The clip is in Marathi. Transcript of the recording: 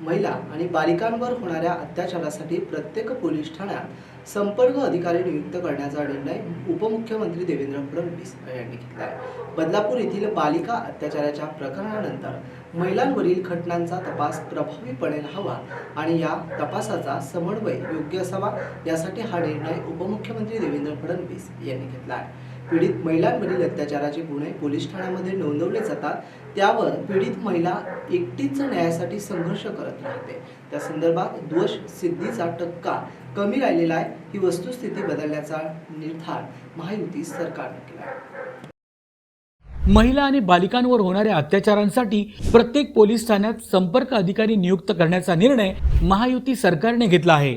महिला आणि बालिकांवर होणाऱ्या अत्याचारासाठी प्रत्येक पोलीस ठाण्यात संपर्क अधिकारी नियुक्त करण्याचा निर्णय उपमुख्यमंत्री देवेंद्र फडणवीस यांनी घेतला आहे. बदलापूर येथील बालिका अत्याचाराच्या प्रकरणानंतर महिलांवरील घटनांचा तपास प्रभावीपणे राहावा आणि या तपासाचा समन्वय योग्य असावा यासाठी हा निर्णय उपमुख्यमंत्री देवेंद्र फडणवीस यांनी घेतला आहे. पीडित महिलांवरील अत्याचाराचे गुन्हे पोलीस ठाण्यामध्ये नोंदवले जातात. त्यावर पीडित महिला एकटीच न्यायासाठी संघर्ष करत राहते. त्या संदर्भात दोष सिद्धीचा टक्का कमी राहिलेला आहे. ही वस्तुस्थिती बदलण्याचा निर्धार महायुती सरकारने केला आहे. महिला आणि बालिकांवर होणाऱ्या अत्याचारांसाठी प्रत्येक पोलीस ठाण्यात संपर्क अधिकारी नियुक्त करण्याचा निर्णय महायुती सरकारने घेतला आहे.